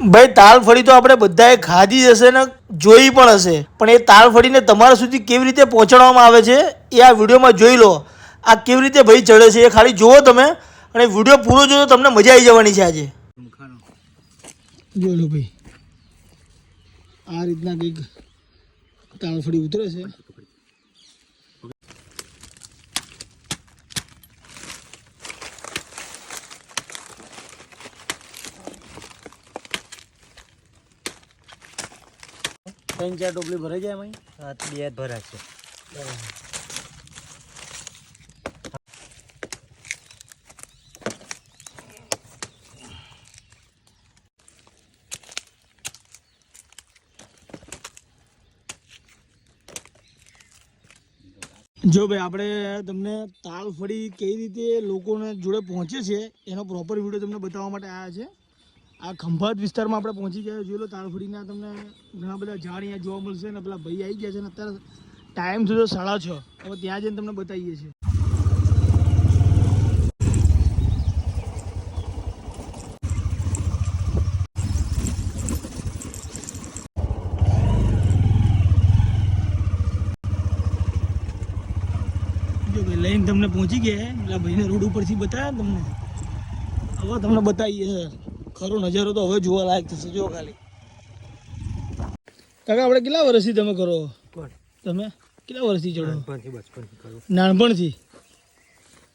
ભાઈ તાલફળી તો આપણે બધાએ ખાધી જ હશે ને જોઈ પણ હશે. પણ એ તાલફળીને તમારા સુધી કેવી રીતે પહોંચાડવામાં આવે છે, એ આ વિડીયોમાં જોઈ લો. આ કેવી રીતે ભાઈ ચડે છે એ ખાલી જુઓ તમે, અને વીડિયો પૂરો જોજો, તમને મજા આવી જવાની છે આજે. જોઈ લો ભાઈ. આ રીતના કંઈક તાલફળી ઉતરે છે. ત્રણ ચાર ટોપલી ભરાઈ જાય એમાં? હા બે જ ભરા છે જો ભાઈ આપણે તમને તાલ ફળી કઈ રીતે લોકોને જોડે પહોંચે છે એનો પ્રોપર વીડિયો તમને બતાવવા માટે આવ્યા છે. આ ખંભાત વિસ્તારમાં આપણે પહોંચી ગયા જોઈ લો તાળફળીના તમને ઘણા બધા ઝાડ અહીંયા જોવા મળશે ને પેલા ભાઈ આવી ગયા છે ને અત્યારે ટાઈમ થયો સાડા છ. હવે ત્યાં જઈને તમને બતાવીએ છીએ. લઈને તમને પહોંચી ગયા પેલા ભાઈને રોડ ઉપરથી બતાવ્યા તમને. હવે તમને બતાવીએ ખરો નજારો તો હવે જોવા લાયક થશે. જો ખાલી. કાકા આપણે કેટલા વર્ષથી તમે કરો? તમે? કેટલા વર્ષથી ચડો? નાનપણથી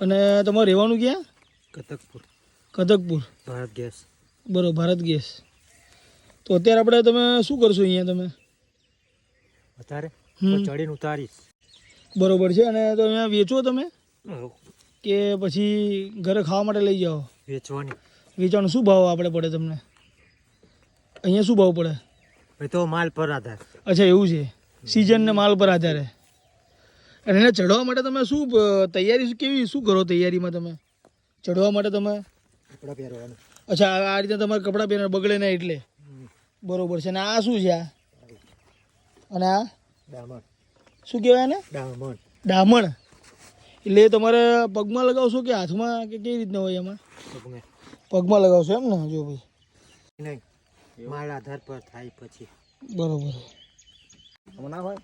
અને તમારે રહેવાનું ક્યાં? કથકપુર કતકપુર. ભારત ગેસ. બરોબર ભારત ગેસ. તો અત્યારે આપણે તમે શું કરશો અહીંયા તમે? અત્યારે ચડીને ઉતારીશ. બરોબર છે અને તો અહીંયા વેચો તમે? કે પછી ઘરે ખાવા માટે લઈ જાઓ? વેચવાની. વેચાણ શું ભાવ આપણે પડે તમને? અહીંયા શું ભાવ પડે? તો માલ પર આધાર. અચ્છા એવું છે. સિઝન ને માલ પર આધારે. અને એને ચડવા માટે તમે શું તૈયારી કેવી શું કરો તૈયારીમાં તમે? ચડવા માટે તમે? કપડાં પહેરવાનું. અચ્છા આ રીતે તમારે કપડાં પહેરવા બગડે ના એટલે. બરોબર છે. અને આ શું છે આ? અને આ? ડામણ. શું કહેવાય ને ડામણ. ડામણ. એટલે તમારે પગમાં લગાવશો કે હાથમાં કે કેવી રીતના હોય એમાં? પગમે પગમાં લગાવશો એમ ને જો ભાઈ. નહીં માલ આધાર પર થાય પછી. બરોબર. ના હોય?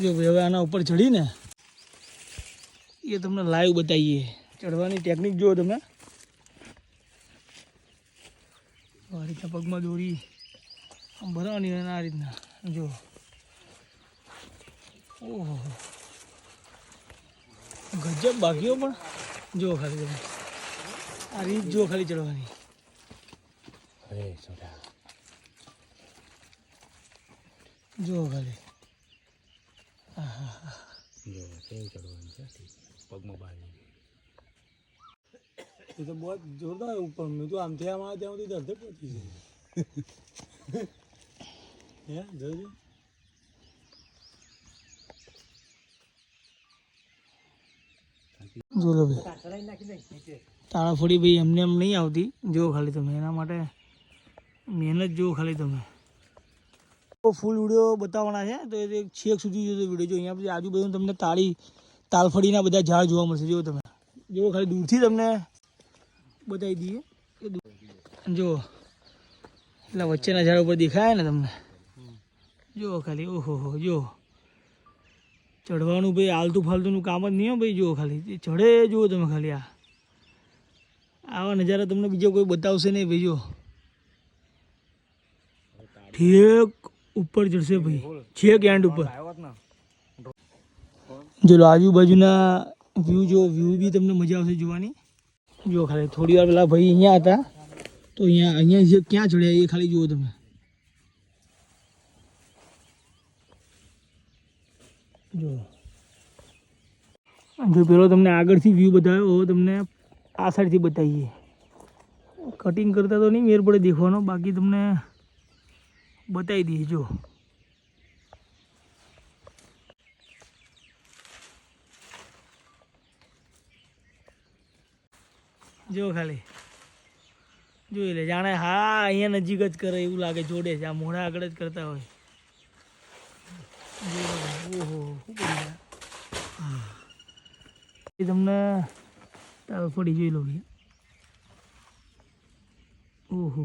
જો હવે આના ઉપર ચડીને એ તમને લાઈવ બતાવીએ. ચડવાની ટેકનિક જુઓ તમે. આ રીતના પગમાં દોરી. આમ ભરવાની અને આ રીતના. જો. ઓહો. ગજબ બાકીઓ પણ. જો ખાલી તમે. આ રીત જો ખાલી ચડવાની. જો ખાલી. એ તો બહુ જોરદાર ઉપર મેં તો આમથી આમ આવે ત્યાં સુધી અડધે પહોંચી છે હે જોજો. જો લો ભાઈ તાળાફોડી ભાઈ એમને એમ નહીં આવતી. જો ખાલી તમે. એના માટે મહેનત જુઓ ખાલી તમે. ફૂલ વીડિયો બતાવવાના છે. તો એ છેક સુધી જોજો વીડિયો જો અહીંયા પછી આજુબાજુ તમને તાળી, તાલફળીના બધા ઝાડ જોવા મળશે. જો તમે. જો ખાલી દૂરથી તમને બતાવી દઈએ. એ જો એટલે વચ્ચેના ઝાડ ઉપર દેખાય ને તમને. જુઓ ખાલી. ઓહો, હો, જુઓ. ચડવાનું ભાઈ આલતું ફાલતુનું કામ જ નહીં ભાઈ. જુઓ ખાલી. ચડે જુઓ તમે ખાલી આ. આવા નજારા તમને બીજો કોઈ બતાવશે નહીં ભાઈ જો ઠેક. ઉપર ચડશે ભાઈ. છેક એન્ડ ઉપર. જો આજુબાજુના વ્યૂ જો વ્યૂ બી તમને મજા આવશે જોવાની. જો ખાલી થોડી વાર પેલા ભાઈ અહીંયા હતા. તો અહીંયા અહીંયા જે ક્યાં ચડ્યા એ ખાલી જુઓ તમે. જો. જો પેલો તમને આગળથી વ્યૂ બતાવ્યો, હવે તમને આ સાઈડથી બતાવીએ. કટિંગ કરતા તો નહીં, મેર પડે દેખવાનો. બાકી તમને બતાવી દઈએ જો જો ખાલી. જોઈ લે, જાણે હા, અહીંયા નજીક જ કરે એવું લાગે, જોડે છે. આ મોઢા આગળ જ કરતા હોય. ઓહો એ તમને તારો ફરી જોઈ લો ઓહો.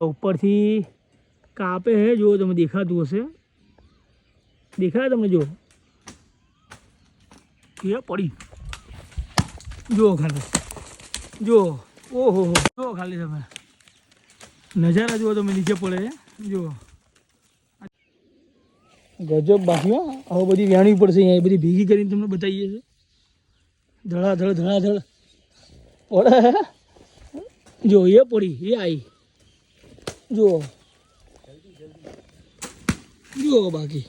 ઓહો ઉપરથી કાપે હે જો તમે દેખાતું હશે દેખાય તમને જો એ પડી જો ખાલી જો ઓહો હો જો ખાલી તમે નજારા જુઓ તમે નીચે પડે છે જો. ગજબ બાકી આવો બધી વ્યાણી પડશે અહીંયા. બધી ભેગી કરીને તમને બતાવીએ છે ધડાધડ ધડાધડ પડે જો, એ પડી, એ આવી જુઓ જુઓ બાકી.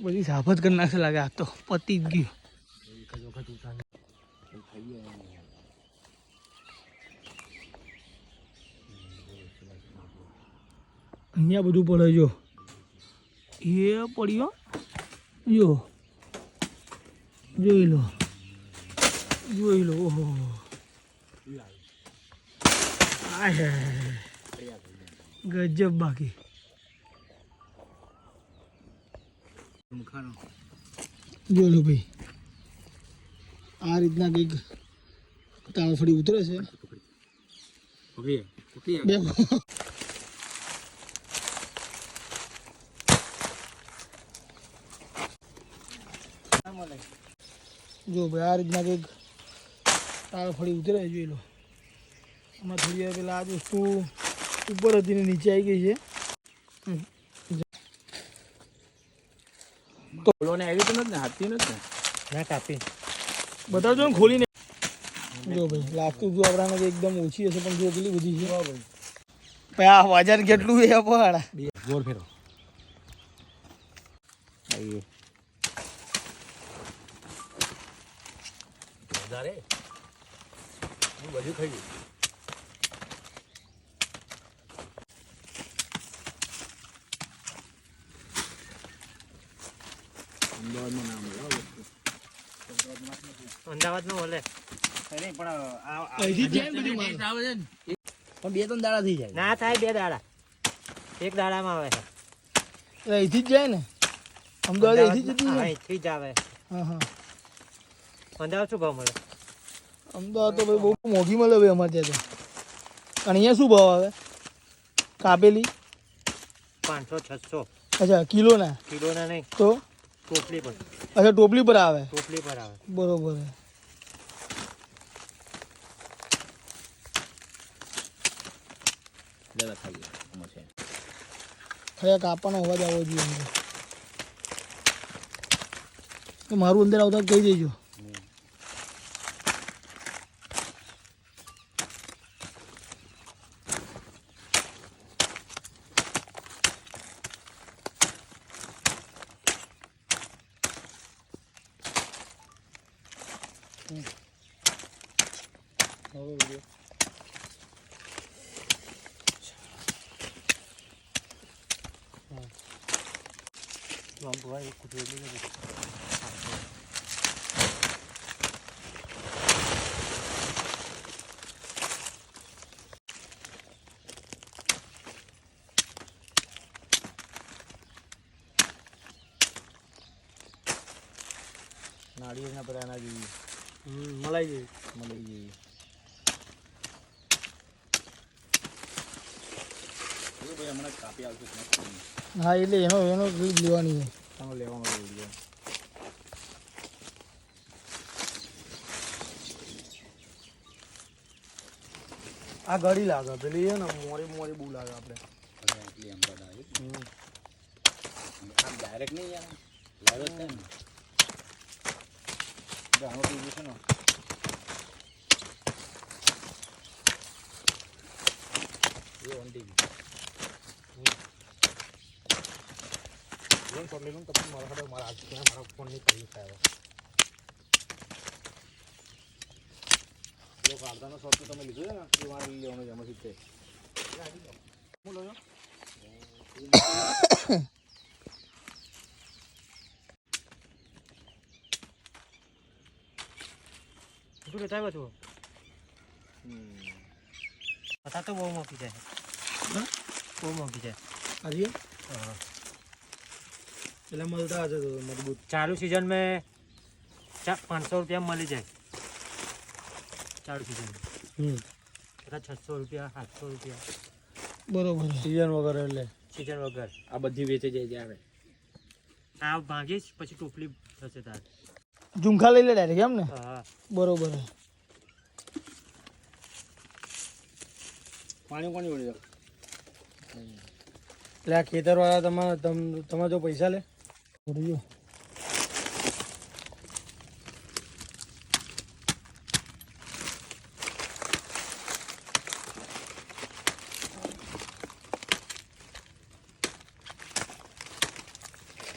બધી સાફત કરી નાખશે લાગે. આ તો પતી જ ગયું. અહીંયા બધું પડે જો. એ પડ્યો? જો. જોઈ લો. જોઈ લો ઓહો. આય ગજબ બાકી. જો લો ભાઈ. આ રીતના કંઈક તાળફળી ઉતરે છે. બે જો ભાઈ આ રીતના કંઈક તાળફળી ઉતરે જોઈ લો. એમાં થોડી વાર પહેલાં આ વસ્તુ ઉપર હતી ને નીચે આવી ગઈ છે. આવી તો નથી ને હાથી નથી ને ના કાપી. બતાવજો ને ખોલીને. જો ભાઈ લાગતું આપડા આપણાને કે એકદમ ઓછી હશે પણ જો કેટલી બધી છે. ભાઈ આ વજન કેટલું જોર ફેરો આઈએ વધારે હું બધું ખાઈ ગયું અમદાવાદમાં નામ. અમદાવાદમાં પણ બે ત્રણ દાડા થઈ જાય. ના થાય બે દાડા. એક દાડામાં આવે છે. અહીંથી જ જાય ને? અમદાવાદ અહીંથી જ આવે. હા હા. અમદાવાદ શું ભાવ મળે? અમદાવાદ તો ભાઈ બહુ મોંઘી મળે ભાઈ અમારે ત્યાં તો. અને અહીંયા શું ભાવ આવે? કાપેલી પાંચસો છસો. અચ્છા કિલોના? કિલોના નહીં. તો? ટોપલી પર. અચ્છા ટોપલી પર આવે? ટોપલી પર આવે. બરોબર. ખયા કાપવાનો અવાજ આવવો જોઈએ. મારું અંદર આવતા કહી દેજો. આમ ભવાય એક કૂતરું એટલે નથી. નાળિયેરના પરાના જેવી મલાઈ જાય મળી જેવી એવું ભાઈ હમણાં કાપી આવશે હા એટલે એનો એનો રીત લેવાની છે. તમે લેવામાં વીડિયો આ ઘડી લાગે પેલી છે ને મોરી મોરી બહુ લાગે આપણે. એટલી એમ બધા આમ ડાયરેક્ટ નહીં યાર લાવ્યો છે ને? આમાં પીવું છે ને. એ ઓન શોટ લઈ લઉં તમને મારા હાથે મારા હાથ મારા ફોન નહીં કરી શકાય પેલો કાઢતાનો શોટ તો તમે લીધો છે ને? એ મારે લઈ લેવાનો છે એમાંથી તે. હું લો છો તું લેતા આવ્યો તું પતા તો બહુ મોકી જાય બહુ મોકી જાય આજે હા. એટલે મળતા હશે તો મજબૂત. ચાલુ સિઝન મેં પાંચસો રૂપિયા મળી જાય. ચાલુ સિઝન હમ. એટલે છસો રૂપિયા સાતસો રૂપિયા. બરોબર સિઝન વગર એટલે? સિઝન વગર. આ બધી વેચી જાય ત્યારે આ ભાંગીશ પછી ટોપલી થશે તારે. ઝુંખા લઈ લે ડાયરેક્ટ એમ ને? હા બરોબર પાણી કોની વળી એટલે આ ખેતરવાળા તમારા તમે જો પૈસા લે? જોયું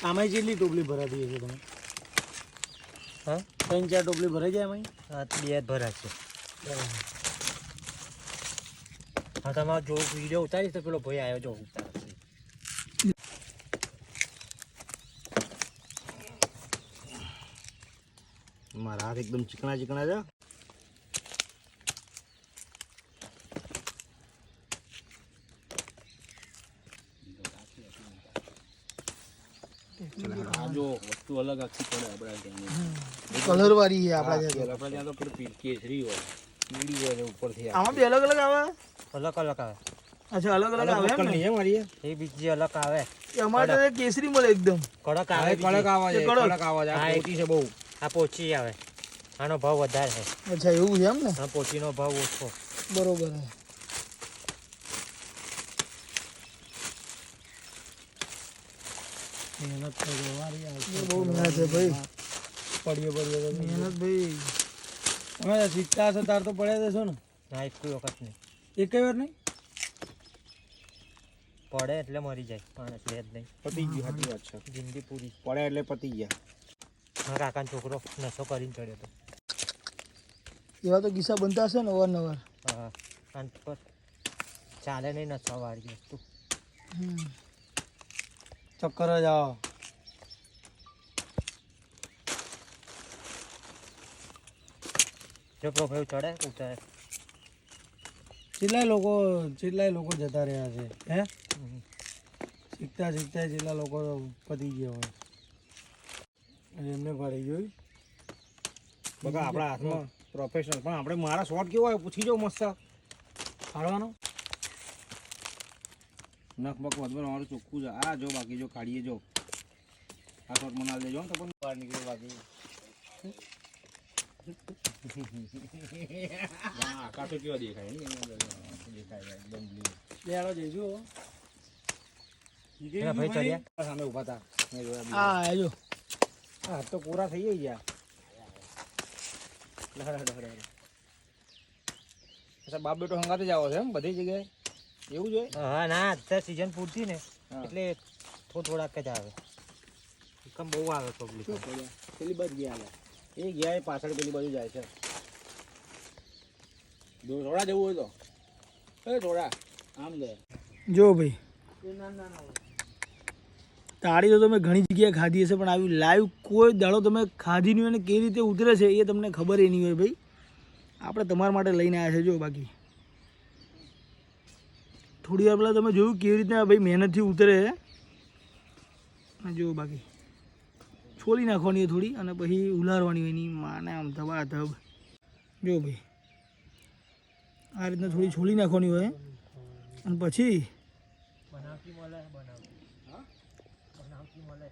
આમાં જેટલી ટોપલી ભરાતી હશે તમે? હા? ત્રણ ચાર ટોપલી ભરાઈ જાય એમાં હા બે ભરા છે હા તમારે જો વીડિયો ઉતારી તો પેલો ભાઈ આવ્યો જો ઉતારશે મારા હાથ એકદમ ચીકણા ચીકણા છે આ જો વસ્તુ અલગ આખી પડે આપણા ત્યાં કલર વાળી છે આપણા ત્યાં આપણા ત્યાં તો પેલું પી- કેસરી હોય પીળી હોય ને ઉપરથી આમાં બી અલગ અલગ આવે અલગ અલગ આવે અચ્છા અલગ અલગ આવે એમ ને નહીં મારી એ બીજી અલગ આવે એ અમારે તો કેસરી મળે એકદમ કડક આવે કડક બીજી. આવા છે એ કડક. કડક આવા છે આ હા, એ- પોચી છે બહુ આ પોચી આવે આનો ભાવ વધારે છે. અચ્છા એવું છે એમ ને હા પોચીનો ભાવ ઓછો. બરોબર છે. મહેનત તો વારી બહુ મહેનત છે ભાઈ. પડ્યો પડીએ મહેનત ભાઈ. અમે શીખતા હશે તાર તો પડ્યા દેશો ને. ના એક કોઈ વખત નહીં. એક વાર નહીં? પડે એટલે મરી જાય માણસ લે જ નહીં. પતી ગયું સાચી વાત છે. જિંદગી પૂરી. પડે એટલે પતી ગયા. મારા કાકાનો છોકરો નશો કરીને ચડ્યો હતો. એવા તો કિસ્સા બનતા હશે ને અવારનવાર. હા અંત પર. ચાલે નહીં સવાર વસ્તુ ચક્કર જ આવો. છોકરો ભાઈ ચડે ઉતરે. કેટલાય લોકો કેટલાય લોકો જતા રહ્યા છે હે. શીખતા શીખતા જેટલા લોકો પતી ગયા હોય. એમને પડી જોઈ બધા આપણા હાથમાં પ્રોફેશનલ પણ આપણે મારા શોટ કેવો આવ્યો પૂછી જાઉં મસ્ત. ફાડવાનો નખ બક વધવાનું અમારું ચોખ્ખું છે. આ જો બાકી જો કાઢીએ જો. આ શોટ મનાલ દેજો તો પણ બહાર નીકળે બાકી. આકાશો કેવો દેખાય? દેખાય એકદમ લેડો જઈશું ભાઈ ચડ્યા સામે ઊભા હતા. મેં જોયા હા આજો આ હાથ તો પૂરા થઈ ગયા લહર હડ હડ હડ. અચ્છા બાપ બેટો હંગાતે જ આવો છે એમ? બધી જગ્યાએ? એવું જોઈએ હા ના અત્યારે સિઝન પૂરતી ને એટલે થોડ થોડાક જ આવે. કમ બહુ આવે પબ્લિક પેલી બાજુ ગયા. એ ગયા એ પાછળ પેલી બાજુ જાય છે. જો થોડા જવું હોય તો. એ થોડા. આમ જાય જો ભાઈ. તાળી તો તમે ઘણી જગ્યાએ ખાધી હશે, પણ આવી લાઈવ કોઈ દાડો તમે ખાધી નહીં અને કેવી રીતે ઉતરે છે એ તમને ખબર એ નહીં હોય ભાઈ. આપણે તમારા માટે લઈને આવ્યા છે, જો બાકી. થોડી વાર પહેલાં તમે જોયું કેવી રીતના ભાઈ મહેનતથી ઉતરે છે જો બાકી. છોલી નાખવાની હોય થોડી અને પછી ઉલારવાની હોય એની. માને આમ ધબા ધબ. જો ભાઈ. આ રીતના થોડી છોલી નાખવાની હોય. અને પછી બનાવટી બનાવટી મળે.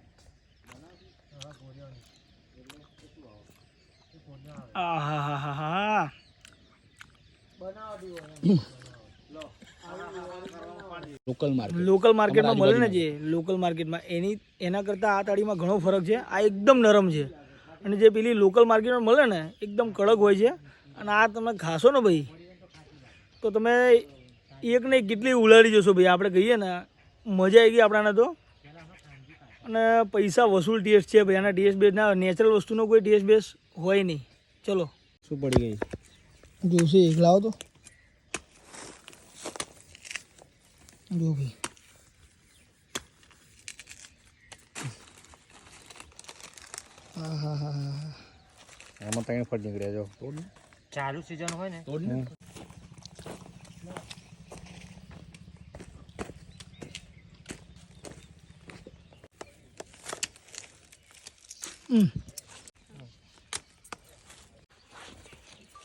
હા હા માર્કેટ. લોકલ માર્કેટમાં મળે ને જે લોકલ માર્કેટમાં. એની એના કરતાં આ તાળીમાં ઘણો ફરક છે. આ એકદમ નરમ છે. અને જે પેલી લોકલ માર્કેટમાં મળે ને એકદમ કડક હોય છે. અને આ તમે ખાશો ને ભાઈ તો તમે એક ને કેટલી ઉલાડી જશો ભાઈ. આપણે કહીએ ને મજા આવી ગઈ આપણાને તો. અને પૈસા વસૂલ ટીએસ છે ભાઈ આના ટીએસ બેસ ના નેચરલ વસ્તુનો કોઈ ટીએસ બેસ્ટ હોય નહીં. ચલો. શું પડી ગઈ? જોશે એક લાવો તો. જો ભાઈ. હા હા હા હા એમાં ત્રણ ફટ નીકળ્યા જો. ચાલુ સિઝન હોય ને તોડ ને હમ.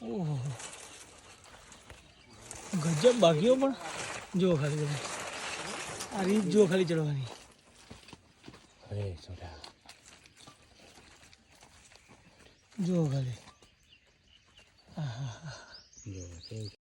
ઓહો. ગજબ બાકીઓ પણ. જો ખાલી તમે. આ રીત જો ખાલી ચડવાની. જો ખાલી.